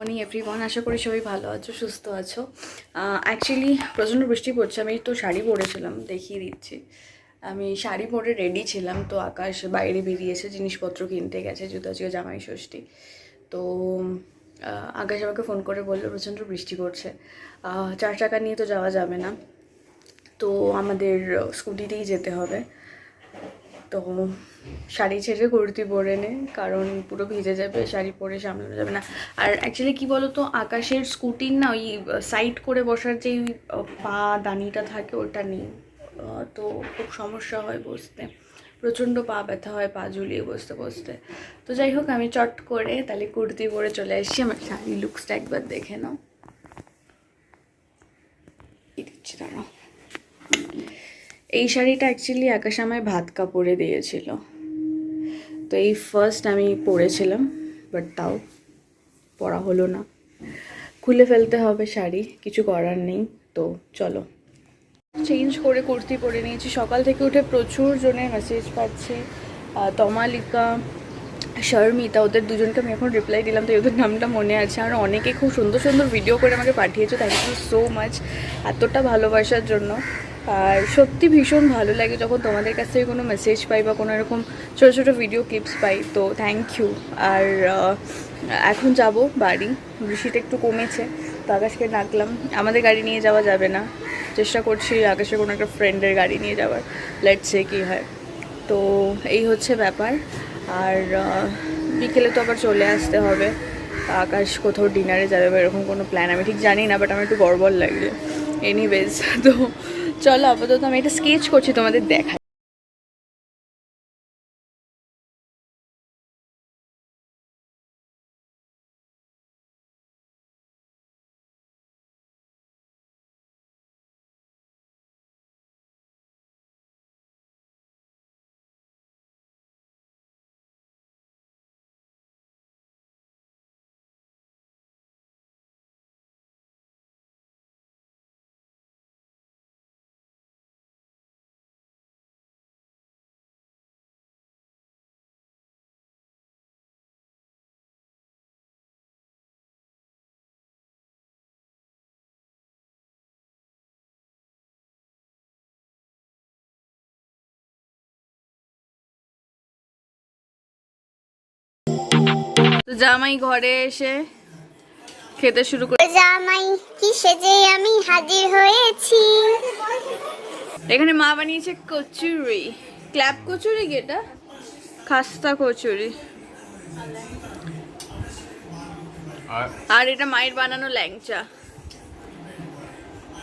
Morning everyone আশা করি সবাই ভালো আছো, সুস্থ আছো। অ্যাকচুয়ালি প্রচণ্ড বৃষ্টি পড়ছে। আমি তো শাড়ি পরেছিলাম, দেখিয়ে দিচ্ছি। আমি শাড়ি পরে রেডি ছিলাম, তো আকাশ বাইরে বেরিয়েছে, জিনিসপত্র কিনতে গেছে যেহেতু আজকে জামাই ষষ্ঠী। তো আকাশ আমাকে ফোন করে বলল, প্রচণ্ড বৃষ্টি পড়ছে। চার চাকা নিয়ে তো যাওয়া যাবে না। তো আমাদের স্কুটিতেই যেতে হবে। তো শাড়ি ছেড়ে কুর্তি পরে নে, কারণ পুরো ভিজে যাবে, শাড়ি পরে সামলানো যাবে না। আর অ্যাকচুয়ালি কি বলো তো আকাশের স্কুটির না ওই সাইড করে বসার যেই পা দানিটা থাকে ওটা নেই। তো খুব সমস্যা হয় বসতে। প্রচণ্ড পা ব্যথা হয়, পা ঝুলিয়ে বসতে বসতে। তো যাই হোক, আমি চট করে তাহলে কুর্তি পরে চলে এসেছি আমার শাড়ি লুকসটা একবার দেখে নাও। দিচ্ছি, দাঁড়াও। এই শাড়িটা অ্যাকচুয়ালি আকাশ আমায় ভাত কাপড়ে দিয়েছিল। তো এই ফার্স্ট আমি পরেছিলাম বাট তাও পরা হলো না। খুলে ফেলতে হবে শাড়ি, কিছু করার নেই, তো চলো। চেঞ্জ করে কুর্তি পরে নিয়েছি। সকাল থেকে উঠে প্রচুর জনের মেসেজ পাচ্ছি। তমালিকা, শর্মিতা, ওদের দুজনকে আমি এখন রিপ্লাই দিলাম, তো ওদের নামটা মনে আছে। আর অনেকে খুব সুন্দর সুন্দর ভিডিও করে আমাকে পাঠিয়েছো। থ্যাংক ইউ সো মাচ এতটা ভালোবাসার জন্য। আর সত্যি ভীষণ ভালো লাগে যখন তোমাদের কাছ থেকে কোনো মেসেজ পাই বা কোনো এরকম ছোটো ছোটো ভিডিও ক্লিপস পাই। তো থ্যাংক ইউ আর এখন যাব বাড়ি। বৃষ্টিটা একটু কমেছে, তো আকাশকে ডাকলাম। আমাদের গাড়ি নিয়ে যাওয়া যাবে না। চেষ্টা করছি আকাশের কোনো একটা ফ্রেন্ডের গাড়ি নিয়ে যাওয়ার। লেট সে কী হয়। তো এই হচ্ছে ব্যাপার। আর বিকেলে তো আবার চলে আসতে হবে। আকাশ কোথাও ডিনারে যাবে বা এরকম কোনো প্ল্যান আমি ঠিক জানি না বাট আমার একটু গড়বড় লাগছে এনিওয়েজ তো চলো আপাতত আমি এটা স্কেচ করছি তোমাদের দেখা তো জামাই ঘরে এসে খেতে শুরু করে জামাই কি সেজে আমি হাজির হয়েছি। এখানে মা বানিয়েছে কচুরি। ক্ল্যাপ কচুরি কি এটা? খাস্তা কচুরি। আর আর এটা মায়ের বানানো ল্যাংচা।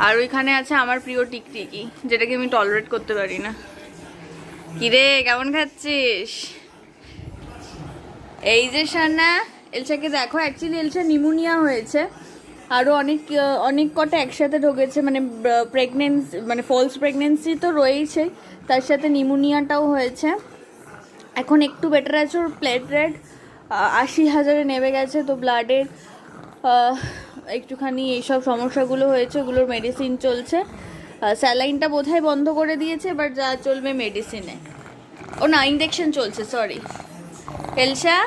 আর ওইখানে আছে আমার প্রিয় টিকটিকি যেটাকে আমি টলারেট করতে পারি না। কিরে কেমন খাচ্ছিস? এই যে সানা এলসাকে দেখো অ্যাকচুয়ালি এলসা নিমোনিয়া হয়েছে। আরও অনেক অনেক কটা একসাথে ঢুকেছে মানে প্রেগনেন্সি মানে ফলস প্রেগনেন্সি তো রয়েছে তার সাথে নিমোনিয়াটাও হয়েছে। এখন একটু বেটার আছে, ওর প্লেট রেট আশি হাজারে নেমে গেছে তো ব্লাডের একটুখানি এইসব সমস্যাগুলো হয়েছে, ওগুলোর মেডিসিন চলছে। স্যালাইনটা বোধহয় বন্ধ করে দিয়েছে এবার যা চলবে মেডিসিনে ও না ইঞ্জেকশন চলছে সরি এলসা,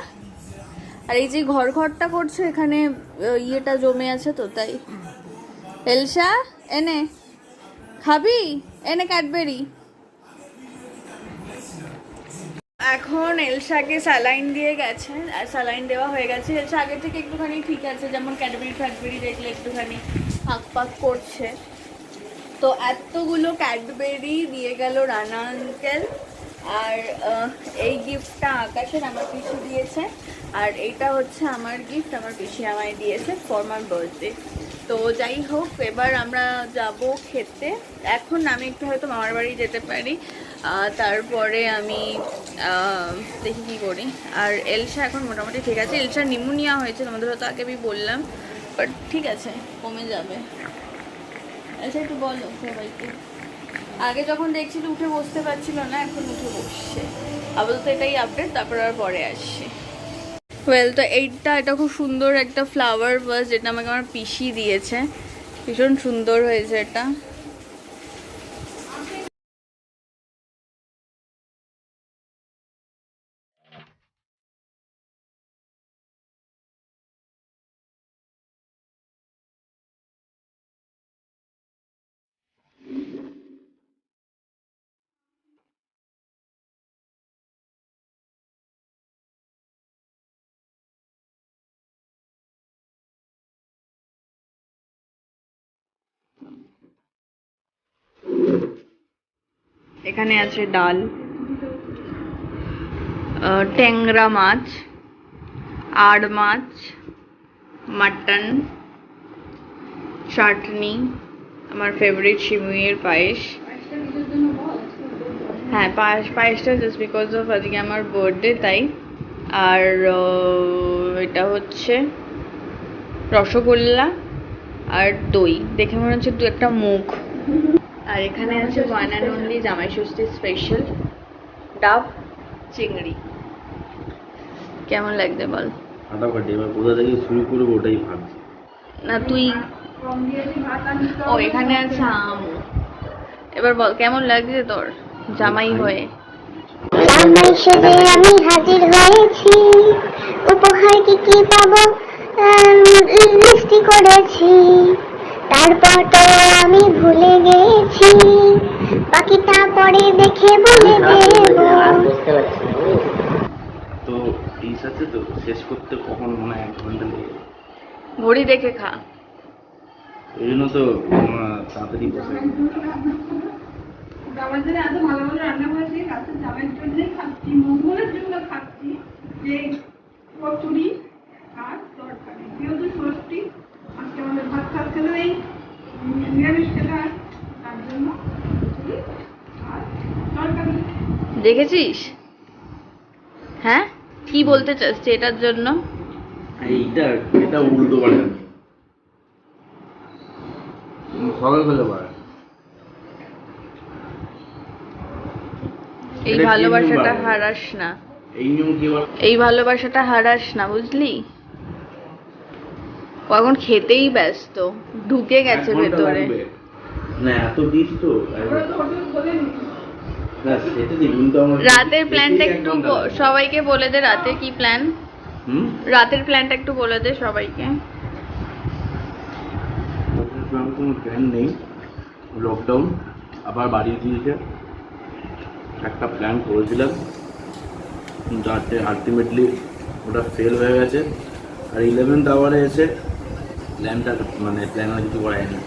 আর এই যে ঘর ঘরটা করছ, এখানে ইয়েটা জমে আছে তো, তাই। এলসা, এনে, খাবি? এনে ক্যাডবেরি। এখন এলসাকে স্যালাইন দিয়ে গেছে, আর স্যালাইন দেওয়া হয়ে গেছে। এলসা আগে থেকে একটুখানি ঠিক আছে, যেমন ক্যাডবেরি ফ্যাডবেরি দেখলে একটুখানি ফাঁক পাক করছে। তো এতগুলো ক্যাডবেরি দিয়ে গেল রানা আঙ্কেল আর এই গিফটটা আকাশের আমার পিছু দিয়েছে। আর এইটা হচ্ছে আমার গিফট আমার পিসি আমায় দিয়েছে ফর মাই বার্থডে তো যাই হোক, এবার আমরা যাব খেতে। এখন আমি একটু হয়তো মামার বাড়ি যেতে পারি। তারপরে আমি দেখি কী করি। আর এলসা এখন মোটামুটি ঠিক আছে। এলসার নিমোনিয়া হয়েছে, তোমাদের হয়তো আগে আমি বললাম। বাট ঠিক আছে, কমে যাবে। আচ্ছা একটু বলো সবাইকে। আগে যখন দেখছিল উঠে বসতে পারছিল না, এখন উঠে বসছে। আপাতত এটাই আপডেট তারপর আর পরে আসছে। ওয়েল তো এইটা, এটা খুব সুন্দর একটা ফ্লাওয়ার বাস যেটা আমাকে আমার পিসি দিয়েছে। ভীষণ সুন্দর হয়েছে এটা। এখানে আছে ডাল ট্যাংরা মাছ, আড় মাছ, মাটন, চাটনি, আমার ফেভারিট শিমুইয়ের পায়েস। হ্যাঁ পায়েস, পায়েসটা জাস্ট বিকজ অফ আজকে আমার বার্থডে তাই। আর এটা হচ্ছে রসগোল্লা আর দই। দেখে মনে হচ্ছে দু একটা মুখ। আর এখানে আছে ওয়ান অ্যান্ড অনলি জামাই ষষ্ঠী স্পেশাল ডাব চিংড়ি। কেমন লাগছে বল? ফাটাফাটি এবার কোথা থেকে শুরু করব ওটাই ভাবছি। না তুই ও এখানে আছে আম। এবার বল কেমন লাগছে তোর জামাই হয়ে? জামাই সেজে আমি হাজির হয়েছি উপহার কি কি পাবো লিস্টি করেছি। তারপর তো আমি ভুলে গেছি। বাকিটা পরে দেখে বলে দেবো। তো ডিশ আছে তো শেষ করতে কখন মনে হয় এক ঘণ্টা লেগে ঘড়ি দেখে খা। ওই জন্য তো তাড়াতাড়ি বসে। জামাই জন্য এত ভালো ভালো রান্না করেছি রাতে জামাইয়ের জন্যই খাচ্ছি মঙ্গলের জন্য খাচ্ছি যে কচুরি আর তরকারি। যেহেতু ষষ্ঠী এই নিরামিষ খেতে হয় তার জন্য। দেখেছিস? হ্যাঁ? কি বলতে চাচ্ছি এটার জন্য? এইটা এটা উল্টো সকাল এই ভালোবাসাটা হারাস না। এই নিয়ম কি আবার এই ভালোবাসাটা হারাস না বুঝলি? ও এখন খেতেই ব্যস্ত ঢুকে গেছে ভেতরে। না এত ডিশ তো কিন্তু রাতের প্ল্যানটা একটু। সবাইকে বলে দে রাতে কি প্ল্যান হুম? রাতের প্ল্যানটা একটু বলে দে সবাইকে। কোনো প্ল্যান নেই। লকডাউন আবার বাড়িয়ে দিয়েছে। একটা প্ল্যান করেছিলাম। যাতে আলটিমেটলি ওটা ফেল হয়ে গেছে। আর ইলেভেন্থ আওয়ারে এসে প্ল্যানটা মানে প্ল্যান আর কিছু করা হয়নি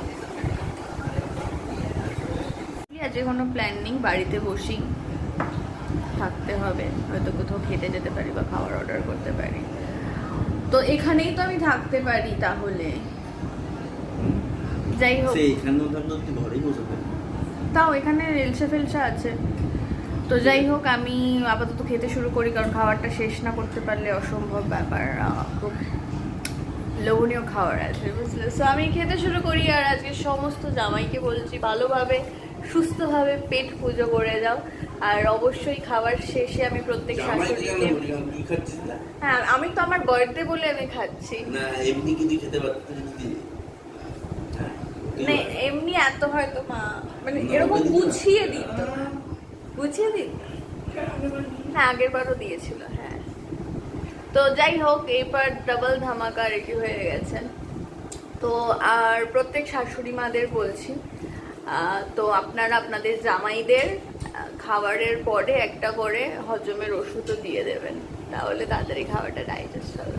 আজকে কোনো প্ল্যান নেই বাড়িতে বসি থাকতে হবে। হয়তো কোথাও খেতে যেতে পারি বা খাবার অর্ডার করতে পারি। তো এখানেই তো আমি থাকতে পারি তাহলে। যাই হোক। তাও এখানে রেলসা ফেলসা আছে। তো যাই হোক আমি আপাতত খেতে শুরু করি কারণ খাবারটা শেষ না করতে পারলে অসম্ভব ব্যাপার। খুব লোভনীয় খাবার আছে বুঝলে? সো আমি খেতে শুরু করি আর আজকে সমস্ত জামাইকে বলছি ভালোভাবে সুস্থভাবে পেট পুজো করে যাও আর অবশ্যই খাবার শেষে আমি প্রত্যেক শাশুড়িকে হ্যাঁ আমি তো আমার বার্থডে বলে আমি খাচ্ছি। না এমনি কি খেতে পারতিস মানে এমনি এত হয়তো মা মানে এরকম গুছিয়ে দিত। গুছিয়ে দিত? হ্যাঁ আগের বারও দিয়েছিল হ্যাঁ। তো যাই হোক এইবার ডাবল ধামাকা রেডি হয়ে গেছে। তো আর প্রত্যেক শাশুড়ি মাদের বলছি তো আপনারা আপনাদের জামাইদের খাবারের পরে একটা করে হজমের ওষুধও দিয়ে দেবেন। তাহলে তাড়াতাড়ি খাবারটা ডাইজেস্ট হবে।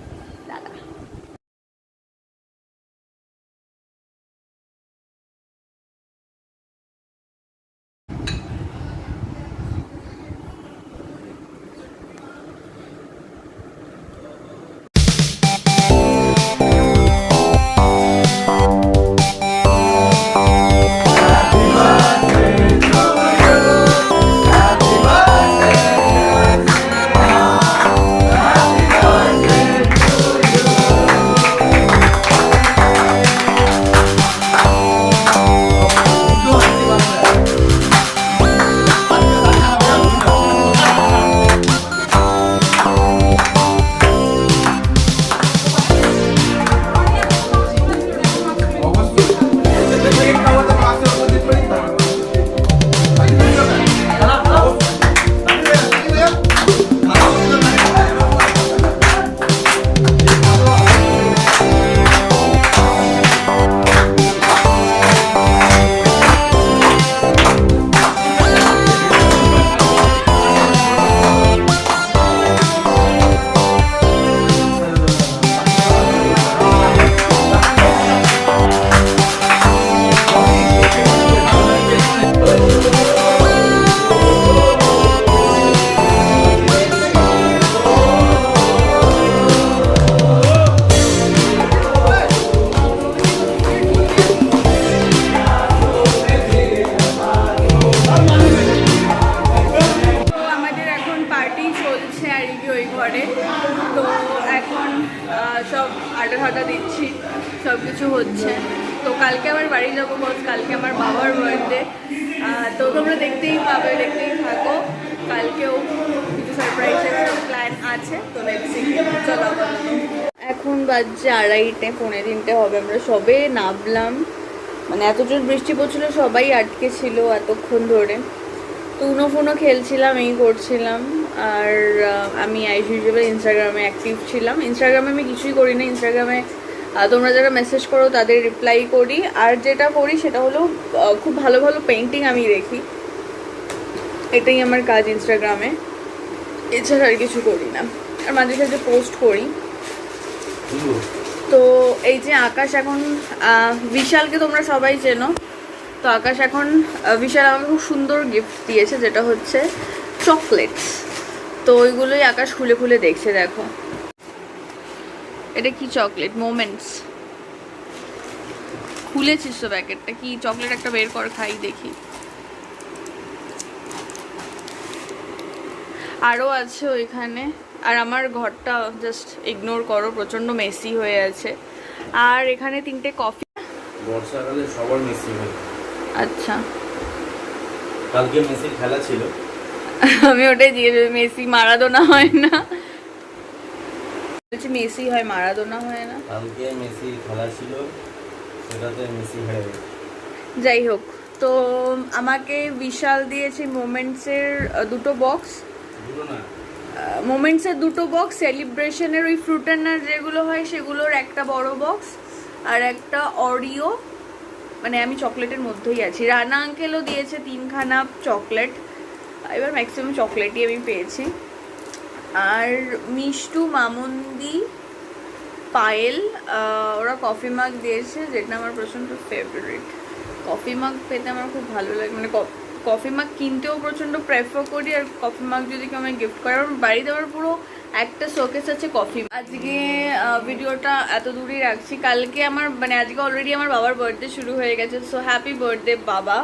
প্ল্যান আছে তো চলো এখন বাজছে আড়াইটে, পৌনে তিনটে হবে। আমরা সবে নামলাম। মানে এত জোর বৃষ্টি পড়ছিল, সবাই আটকে ছিল এতক্ষণ ধরে। তো উনো ফোনো খেলছিলাম, এই করছিলাম। আর আমি আইস হিসেবে ইনস্টাগ্রামে অ্যাক্টিভ ছিলাম। ইনস্টাগ্রামে আমি কিছুই করি না। ইনস্টাগ্রামে তোমরা যারা মেসেজ করো, তাদের রিপ্লাই করি। আর যেটা করি, সেটা হলো খুব ভালো ভালো পেন্টিং আমি দেখি। এটাই আমার কাজ ইনস্টাগ্রামে এছাড়া আর কিছু করি না। আর মাঝে সাঝে পোস্ট করি। তো এই যে আকাশ এখন বিশালকে তোমরা সবাই চেনো। তো আকাশ এখন বিশাল আমাকে খুব সুন্দর গিফট দিয়েছে যেটা হচ্ছে চকলেটস তো ওইগুলোই আকাশ খুলে খুলে দেখছে দেখো। এটা কি চকলেট মোমেন্টস খুলেছিস তো প্যাকেটটা কি চকলেট একটা বের কর খাই দেখি। আরও আছে ওইখানে। আর আমার ঘরটা জাস্ট ইগনোর করো প্রচণ্ড মেসি হয়ে আছে। আর এখানে তিনটে কফি বর্ষাকালে সবার মেসি হয় আচ্ছা। কালকে মেসির খেলা ছিল। আমি ওটাই জিজ্ঞেস মেসি মারাদোনা হয় না? বলছি মেসি হয় মারাদোনা হয় না? কালকে মেসির খেলা ছিল সেটাতে মেসি গেছে। যাই হোক তো আমাকে বিশাল দিয়েছে মোমেন্টসের দুটো বক্স মোমেন্টসের দুটো বক্স সেলিব্রেশনের ওই ফ্রুট যেগুলো হয় সেগুলোর একটা বড় বক্স আর একটা অরিও মানে আমি চকলেটের মধ্যেই আছি। রানা আঙ্কেলও দিয়েছে তিনখানা চকলেট। এবার ম্যাক্সিমাম চকলেটই আমি পেয়েছি। আর মিষ্টু মামুন্দি পায়েল ওরা কফি মাগ দিয়েছে, যেটা আমার প্রচণ্ড ফেভারিট কফি মাগ পেতে আমার খুব ভালো লাগে। মানে কফি মাগ কিনতেও প্রচণ্ড প্রেফার করি আর কফি মাগ যদি কেউ আমায় গিফট করে, আমার বাড়িতে আমার পুরো একটা শোকেস আছে কফি আজকে ভিডিওটা এত দূরই রাখছি। কালকে আমার মানে আজকে অলরেডি আমার বাবার বার্থডে শুরু হয়ে গেছে সো হ্যাপি বার্থডে বাবা।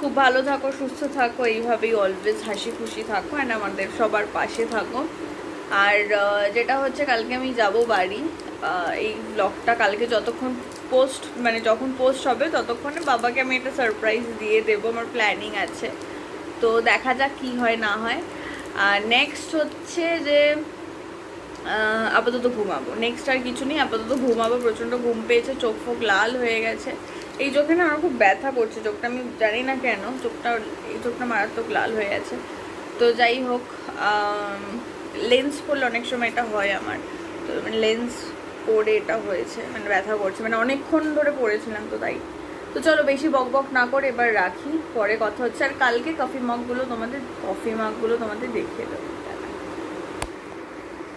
খুব ভালো থাকো, সুস্থ থাকো, এইভাবেই অলওয়েজ হাসি খুশি থাকো অ্যান্ড আমাদের সবার পাশে থাকো। আর যেটা হচ্ছে কালকে আমি যাব বাড়ি এই ব্লগটা কালকে যতক্ষণ পোস্ট মানে যখন পোস্ট হবে ততক্ষণে বাবাকে আমি একটা সারপ্রাইজ দিয়ে দেবো, আমার প্ল্যানিং আছে। তো দেখা যাক কি হয়, না হয়। আর নেক্সট হচ্ছে যে আপাতত ঘুমাবো। নেক্সট আর কিছু নেই, আপাতত ঘুমাবো। প্রচণ্ড ঘুম পেয়েছে, চোখ ফোক লাল হয়ে গেছে। এই চোখে না আমার খুব ব্যথা করছে, চোখটা আমি জানি না কেন, চোখটা, এই চোখটা মারাত্মক লাল হয়ে গেছে। তো যাই হোক লেন্স পড়লে অনেক সময় এটা হয় আমার। তো মানে লেন্স পরে এটা হয়েছে মানে ব্যথা করছে মানে অনেকক্ষণ ধরে পড়েছিলাম তো তাই। তো চলো বেশি বক বক না করে এবার রাখি, পরে কথা হচ্ছে। আর কালকে কফি মগগুলো তোমাদের কফি মগগুলো তোমাদের দেখিয়ে দেবো।